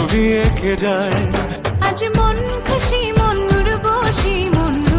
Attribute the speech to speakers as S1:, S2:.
S1: ছবি এঁকে যায়।
S2: আজ মন খুশি মন বসি মনুর